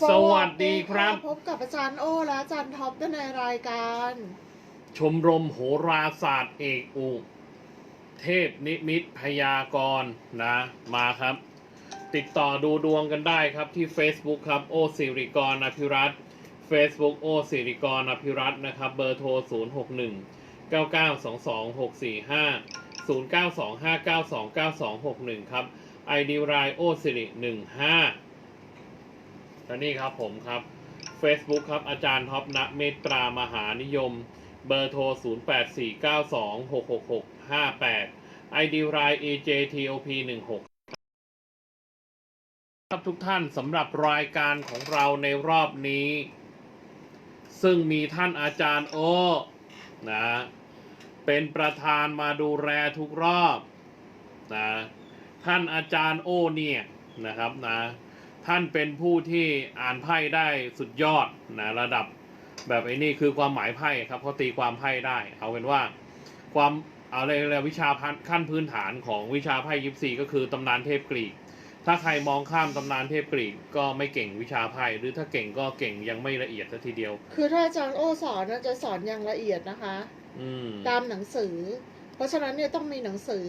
สวัสดีครับ พบกับอาจารย์โอและอาจารย์ท็อปในรายการ ชมรมโหราศาสตร์เอกอุเทพนิมิตพยากรณ์นะ มาครับ ติดต่อดูดวงกันได้ครับที่ Facebook ครับโอสิริกรอภิรัตน์ Facebook โอสิริกรอภิรัตน์นะครับ เบอร์โทร 0 6 1 9 9 2 2 6 4 5 0 9 2 5 9 2 9 2 6 1 ครับ ID รายโอสิริ15 และนี่ครับผมครับ Facebook ครับอาจารย์ท็อปณเมตตามหานิยม เบอร์โทร 0 8 4 9 2 6 6 6 5 8 ID ราย AJTOP 16ครับทุกท่านสำหรับรายการของเราในรอบนี้ ซึ่งมีท่านอาจารย์โอนะเป็นประธานมาดูแลทุกรอบนะท่านอาจารย์โอเนี่ยนะครับนะ ท่านเป็นผู้ที่อ่านไพ่ได้สุดยอดนะระดับแบบไอ้นี่คือความหมายไพ่ครับเขาตีความไพ่ได้เอาเป็นว่าความเอาเลยเลยวิชาพันขั้นพื้นฐานของวิชาไพ่ยิปซีก็คือตำนานเทพกรีก ถ้าใครมองข้ามตำนานเทพกรีกก็ไม่เก่งวิชาไพ่หรือถ้าเก่งก็เก่งยังไม่ละเอียดซะทีเดียว คือถ้าอาจารย์โอสอนน่ะจะสอนอย่างละเอียดนะคะอืมตามหนังสือ เพราะฉะนั้นเนี่ยต้องมีหนังสือ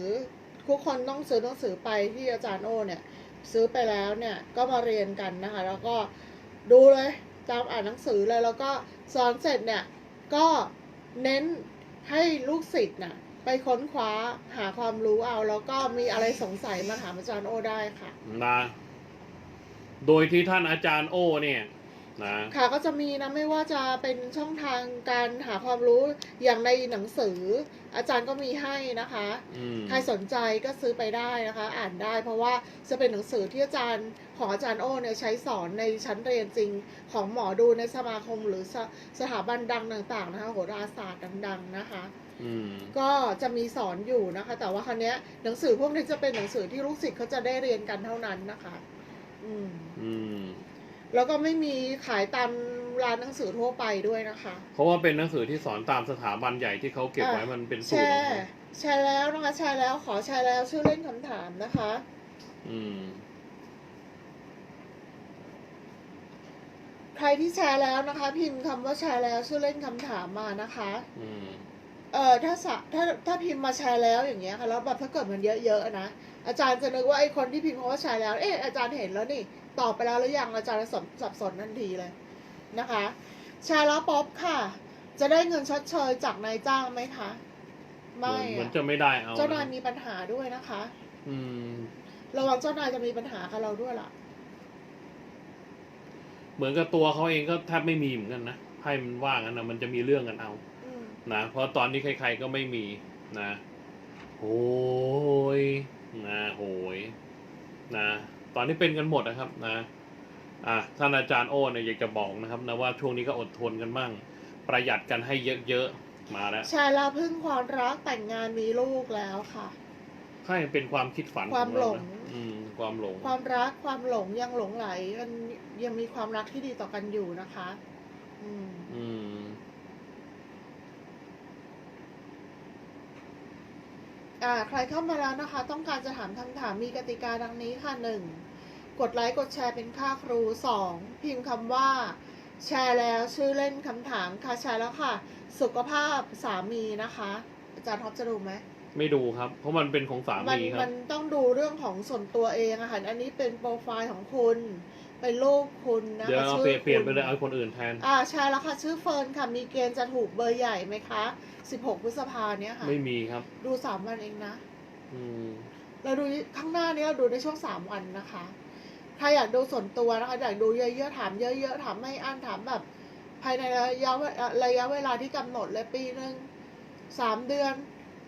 ทุกคนต้องซื้อหนังสือไปที่อาจารย์โอเนี่ย ซื้อไปแล้วเนี่ยก็มาเรียนกันนะคะ แล้วก็ดูเลยตามอ่านหนังสือเลยแล้วก็สอนเสร็จเนี่ย ก็เน้นให้ลูกศิษย์น่ะไปค้นคว้าหาความรู้เอา แล้วก็มีอะไรสงสัยมาถามอาจารย์โอได้ค่ะ นะ โดยที่ท่านอาจารย์โอเนี่ย นะค่ะก็จะมีนะไม่ว่าจะเป็นช่องทางการหาความรู้อย่างในหนังสือ อาจารย์ก็มีให้นะคะอืมใครสนใจก็ซื้อไปได้นะคะ อ่านได้ เพราะว่าจะเป็นหนังสือที่อาจารย์ของอาจารย์โอ้เนี่ยใช้สอนในชั้นเรียนจริงของหมอดูในสมาคมหรือสสถาบันดังต่างๆนะคะโหราศาสตร์ดัง ๆ นะคะอืมก็จะมีสอนอยู่นะคะ แต่ว่าครั้นี้ยหนังสือพวกนี้จะเป็นหนังสือที่ลูกศิษย์เขาจะได้เรียนกันเท่านั้นนะคะ อืมอืม แล้วก็ไม่มีขายตามร้านหนังสือทั่วไปด้วยนะคะ เพราะว่าเป็นหนังสือที่สอนตามสถาบันใหญ่ที่เขาเก็บไว้มันเป็นแชสูตรของร์เขาแชร์แล้วนะคะแชร์แล้วขอแชร์แล้วชื่อเล่นคำถามนะคะ อืม ใครที่แชร์แล้วนะคะ พิมพ์คำว่าแชร์แล้วชื่อเล่นคำถามมานะคะ อืมเอ่อถ้าสะถ้าถ้าพิมพ์มาแชร์แล้วอย่างเงี้ยค่ะแล้วแบบถ้าเกิดมันเยอะๆนะอาจารย์จะนึกว่าไอ้คนที่พิมพ์คำว่าแชร์แล้วเอ๊ะอาจารย์เห็นแล้วนี่ ตอบไปแล้วหรือยังอาจารย์จะสับสับสนทันทีเลยนะคะแชร์แล้วป๊อปค่ะ จะได้เงินชดเชยจากนายจ้างไหมคะ ไม่เหมือนอะจะไม่ได้เอาเจ้านายมีปัญหาด้วยนะคะ อืมระวังเจ้านายจะมีปัญหากับเราด้วยล่ะ เหมือนกับตัวเขาเองก็แทบไม่มีเหมือนกันนะไพ่มันว่างั้นนะมันจะมีเรื่องกันเอาอืมนะเพราะตอนนี้ใคร ๆก็ไม่มีนะโหยนะโหยนะ ตอนนี้เป็นกันหมดนะครับนะอะท่านอาจารย์โอ้เนี่ยอยากจะบอกนะครับนะว่าช่วงนี้ก็อดทนกันมั่งประหยัดกันให้เยอะๆมาแล้วชายเราพึ่งความรักแต่งงานมีลูกแล้วค่ะให้เป็นความคิดฝันความของเรหลงนะอืมความหลง ความรักความหลงยังหลงไหลมันยังมีความรักที่ดีต่อกันอยู่นะคะ อืมอืม อ่า ใครเข้ามาแล้วนะคะ ต้องการจะถามคำถามมีกติกาดังนี้ค่ะหนึ่งกดไลค์กดแชร์เป็นค่าครูสองพิมพ์คำว่า แชร์แล้วชื่อเล่นคำถามค่ะแชร์แล้วค่ะ สุขภาพสามีนะคะ อาจารย์ท็อปจะดูไหมไม่ดูครับ เพราะมันเป็นของสามันมีครัมับนต้องดูเรื่องของส่วนตัวเองอะค่ะอันนี้เป็นโปรไฟล์ของคุณ เป็นรูปคุณนะเดี๋ยวคะเอาชื่เปลี่ยนเปลี่ยนคุณไปเลยเอาคนอื่นแทน อ่าใช่แล้วค่ะชื่อเฟิร์นค่ะมีเกณฑ์จะถูกเบอร์ใหญ่ไหมคะ16พฤษภาเนี้ยค่ะ ไม่มีครับ ดูสามวันเองนะ อืมเราดูข้างหน้านี้เราดูในช่วงสามวันนะคะใครอยากดูส่วนตัวนะคะอยากดูเยอะๆถามเยอะๆถามไม่อั้นถามแบบ ภายในระยะเวระยะเวลาที่กำหนดเลยปีหนึ่งสามเดือน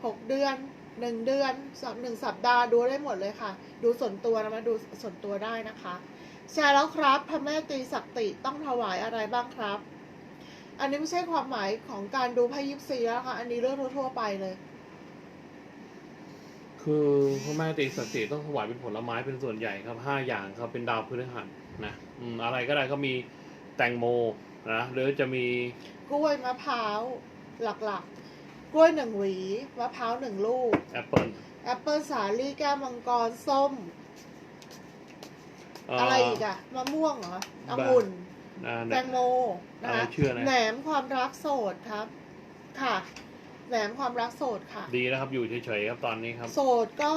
หกเดือนหนึ่งเดือนสองหนึ่งสัปดาห์ดูได้หมดเลยค่ะ ดูส่วนตัวนะมาดูส่วนตัวได้นะคะ แชร์แล้วครับพระแม่ตรีศักติต้องถวายอะไรบ้างครับ อันนี้ไม่ใช่ความหมายของการดูไพ่ยิปซีแล้วค่ะ อันนี้เรื่องทั่วๆไปเลย คือพระแม่ตีสติต้องถวายเป็นผลไม้เป็นส่วนใหญ่ครับห้าอย่างครับเป็นดาวพฤหัสนะอืมอะไรก็ได้ก็มีแตงโมนะหรือจะมีกล้วยมะพร้าวหลักๆ กล้วยหนึ่งหวีมะพร้าวหนึ่งลูกแอปเปิลแอปเปิลสาลี่แก้วมังกรส้มเอ่อออะไรอีกอะมะม่วงเหรอองุ่นอ่าแตงโมนะอะไรคะชื่ออะไรแหนมความรักโสดครับ ค่ะแหนมความรักโสดค่ะ ดีนะครับอยู่เฉยๆครับตอนนี้ครับ โสดก็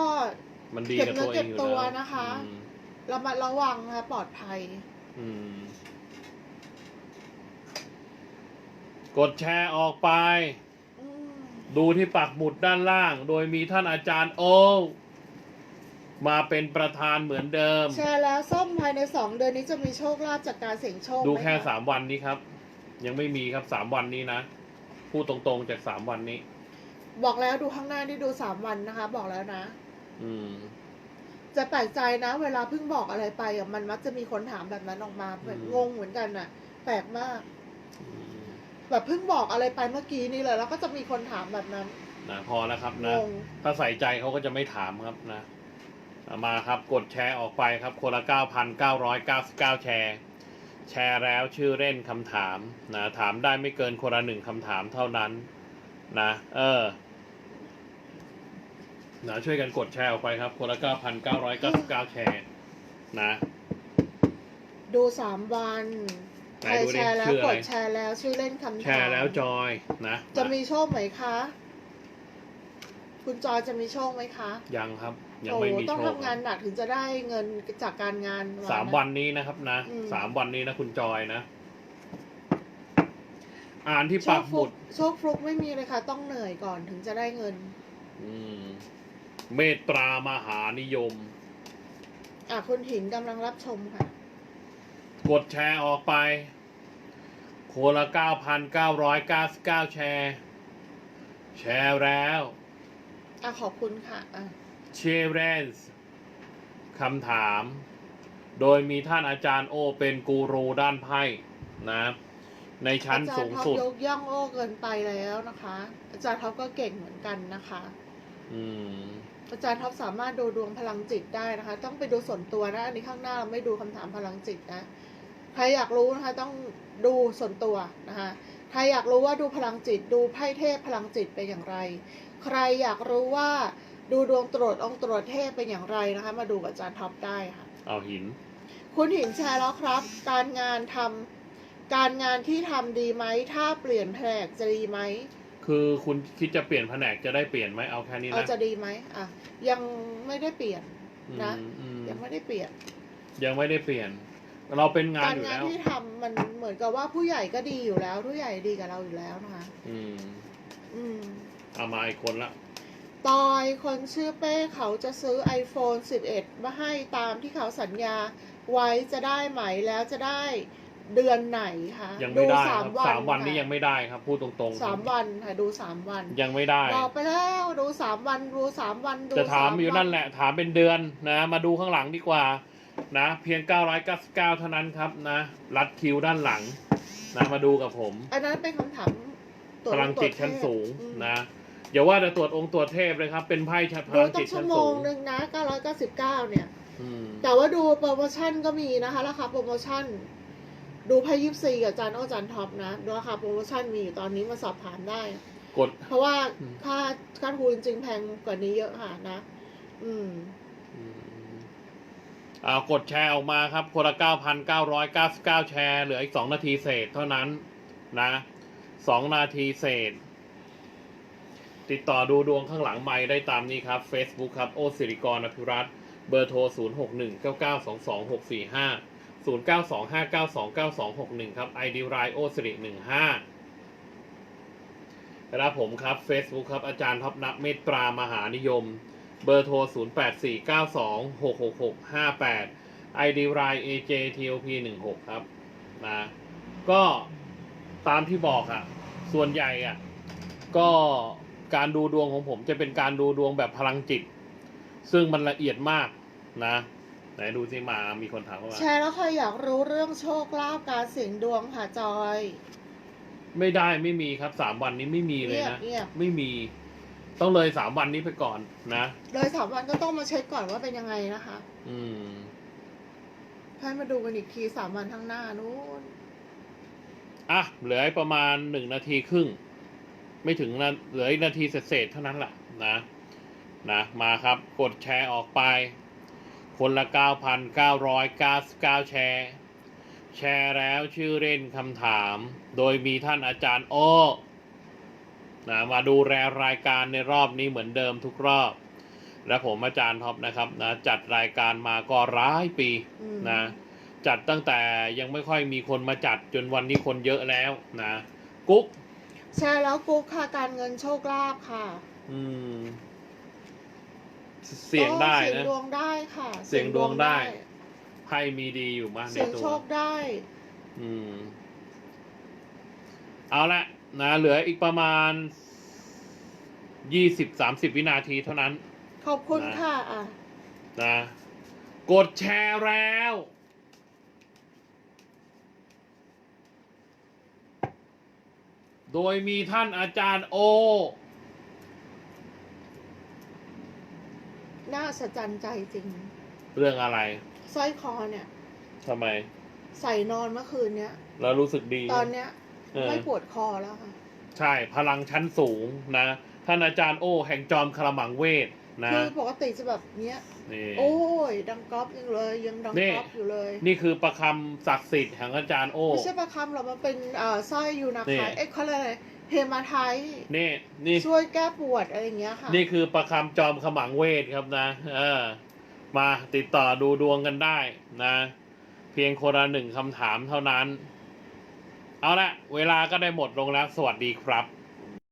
มันดีเก็บกับเนื้ตัอวเองอยู่เก็บตัวแล้วนะคะอืมระมัดระวังนะคะปลอดภัยอืมกดแชร์ออกไปอืมดูที่ปักหมุดด้านล่าง โดยมีท่านอาจารย์โอ มาเป็นประธานเหมือนเดิม แชร์แล้วส้มภายในสองเดือนนี้จะมีโชคลาภจากการเสี่ยงโชคดูไหแค่ะสามวันนี้ครับ ยังไม่มีครับสามวันนี้นะพูดตรงๆจากสามวันนี้ บอกแล้วดูข้างหน้านี่ดูสามวันนะคะ บอกแล้วนะ อืม จะแปลกใจนะ เวลาเพิ่งบอกอะไรไปอะมันมักจะมีคนถามแบบนั้นออกมาเหมือนอืม งงเหมือนกันอะ แปลกมาก อืมแบบเพิ่งบอกอะไรไปเมื่อกี้นี่เลยแล้วก็จะมีคนถามแบบนั้นนะพอแล้วครับงนะงถ้าใส่ใจเขาก็จะไม่ถามครับนะเอา มาครับกดแชร์ออกไปครับคนละ9,999 แชร์ แชร์แล้วชื่อเล่นคำถามนะถามได้ไม่เกินคนละหนึ่งคำถามเท่านั้นนะเออนะช่วยกันกดแชร์ออกไปครับคนละ9,999 แชร์นะดูสามวันไหนใครดูดิแชร์แล้วชื่ออะกไรดแชร์แล้วชื่อเล่นคำถามแชร์แล้วจอยนะ จะมีโชคไหมคะ คุณจอยจะมีโชคไหมคะ ยังครับ ยังโอ้ไม่มีต้องโชคทำงานหนักถึงจะได้เงินจากการงานสามะวันนี้นะครับนะอืมสามวันนี้นะคุณจอยนะ อ่านที่โชปัคกฟหลุมุกดโชคฟลุกไม่มีเลยค่ะ ต้องเหนื่อยก่อนถึงจะได้เงิน อืม เมตตามหานิยม อะคุณหินกำลังรับชมค่ะ กดแชร์ออกไปคนละ 9,999 แชร์ แชร์แล้ว อะขอบคุณค่ะอะ เชเรนส์คำถาม โดยมีท่านอาจารย์โอเป็นกูรูด้านไพ่นะ ในชั้นอาจารสูย์งท็อปสุดยกย่องโอ้เกินไปแล้วนะคะ อาจารย์ท็อปก็เก่งเหมือนกันนะคะ อืมอาจารย์ท็อปสามารถดูดวงพลังจิตได้นะคะ ต้องไปดูส่วนตัวนะอันนี้ข้างหน้าเราไม่ดูคำถามพลังจิตนะใครอยากรู้นะคะ ต้องดูส่วนตัวนะคะใครอยากรู้ว่าดูพลังจิต ดูไพ่เทพพลังจิตเป็นอย่างไร ใครอยากรู้ว่า ดูดวงตรวจองค์ตรวจเทพเป็นอย่างไรนะคะ มาดูกับอาจารย์ท็อปได้ค่ะ เอาหิน คุณหินแชร์แล้วครับ การงานทำการงานที่ทำดีไหม ถ้าเปลี่ยนแผนกจะดีไหม คือคุณคิดจะเปลี่ยนแผนกจะได้เปลี่ยนไหมเอาแค่นี้เออนะจะดีไหมอะ ยังไม่ได้เปลี่ยน นะ อืมอืมยังไม่ได้เปลี่ยน ยังไม่ได้เปลี่ยน เราเป็นงานการอยู่งานแล้ว ที่ทำมันเหมือนกับว่าผู้ใหญ่ก็ดีอยู่แล้ว ผู้ใหญ่ดีกับเราอยู่แล้วนะคะ อืมอืม เอามาอีกคนละ ตอยคนชื่อเป้เขาจะซื้อ iPhone 11 มาให้ตามที่เขาสัญญาไว้จะได้ไหมแล้วจะได้เดือนไหนคะยังไม่ได้คสารัมบวันสามวันนี้ค่ะยังไม่ได้ครับพูดตรงๆสามวันค่ะดูสามวัน ยังไม่ได้บอกไปแล้วดูสามวันดูสามวันดูจะถามสอยู่นั่นแหละ ถามเป็นเดือนนะ มาดูข้างหลังดีกว่า นะ เพียง 999 เท่านั้นครับนะ รัดคิวด้านหลัง นะ มาดูกับผม อันนั้นเป็นคำถามตรวพจลังจิตชั้นสูงอืมนะ อย่าว่าแต่ตรวจองค์ตรวจเทพเลยครับ เป็นไพ่ชั้นพดูลังต้อจิงตชั่ชั้วนโมสูงงหนึ่งนะ 999 เนี่ย อืมแต่ว่าดูโปรโมชั่นก็มีนะคะราคาโปรโมชั่น ดูไพ่ยิปซีกับจานโอจานท็อปนะราคาโปรโมชั่นมีอยู่ตอนนี้มาสอบถามได้ กด เพราะว่าอืม ค่าค่าทูจริงๆแพงกว่านี้เยอะค่ะนะ อืม อืมเอากดแชร์ออกมาครับ คนละ 9,999 แชร์ เหลืออีก 2 นาทีเศษเท่านั้นนะ 2 นาทีเศษ ติดต่อดูดวงข้างหลังไม้ได้ตามนี้ครับ Facebook ครับ โอสิริกรอภิรัตเบอร์โทร 0 6 1 9 9 2 2 6 4 5 0 9 2 5 9 2 9 2 6 1 ครับ ID รายโอสิริ15และผมครับ Facebook ครับ อาจารย์ท็อปนักเมตตามหานิยม เบอร์โทร 0 8 4 9 2 6 6 6 5 8 ID ราย AJTOP 16 ครับนะก็ตามที่บอกอะส่วนใหญ่อะก็ การดูดวงของผมจะเป็นการดูดวงแบบพลังจิต ซึ่งมันละเอียดมากนะไหนดูสิมามีคนถามเข้ามาแชร์แล้วใครอยากรู้เรื่องโชคลาภการเสี่ยงดวงค่ะจอย ไม่ได้ไม่มีครับสามวันนี้ไม่มีเลยเงียบนะเงียบ ไม่มี ต้องเลยสามวันนี้ไปก่อนนะเลยสามวันก็ต้องมาเช็คก่อนว่าเป็นยังไงนะคะอืม ให้มาดูกันอีกทีสามวันข้างหน้านู้น อะเหลืออีกประมาณหนึ่งนาทีครึ่ง ไม่ถึงนะเหลืออีกนาทีเศษเท่านั้นแหละนะนะมาครับกดแชร์ออกไป คนละ 9,999 แชร์ แชร์แล้วชื่อเล่นคำถาม โดยมีท่านอาจารย์โอ้นะมาดูแลรายการในรอบนี้เหมือนเดิมทุกรอบ และผมอาจารย์ท็อปนะครับนะจัดรายการมาก็ร้ายปีนะจัดตั้งแต่ยังไม่ค่อยมีคนมาจัดจนวันนี้คนเยอะแล้วนะ กุ๊ก แชร์แล้วกุ๊กค่ะการเงินโชคลาภค่ะอืม เสี่ยงได้ก็เสี่ยงนะดวงได้ค่ะ เสี่ยงดวงได้ ไพ่มีดีอยู่มากในเสี่ยงตัโชวคได้ อืม เอาละนะเหลืออีกประมาณยี่สิบสามสิบวินาทีเท่านั้น ขอบคุณนะ ค่ะอะ นะ กดแชร์แล้ว โดยมีท่านอาจารย์โอ น่าสะใจรใจจริง เรื่องอะไรสร้อยคอเนี่ย ทำไม ใส่นอนเมื่อคืนเนี้ย แล้วรู้สึกดีตอนเนี้ย เออไม่ปวดคอแล้วค่ะ ใช่พลังชั้นสูงนะ ท่านอาจารย์โอ แห่งจอมคารมังเวท นะคือปกติจะแบบเนี้ยนี่โอ้ยดังก๊อปยังเลยยังดังนี่ก๊อปอยู่เลย นี่คือประคำศักดิ์สิทธิ์แห่งอาจารย์โอไม่ใช่ประคำหรอกมันเป็นเอ่อสร้อยอยู่นะนี่คะเอ๊ะเขาเรียกอะไรเฮมาไทยนี่นี่ช่วยแก้ปวดอะไรอย่างเงี้ยค่ะ นี่คือประคำจอมขมังเวทครับนะ เออ มาติดต่อดูดวงกันได้นะ เพียงคนละหนึ่งคำถามเท่านั้น เอาละเวลาก็ได้หมดลงแล้ว สวัสดีครับ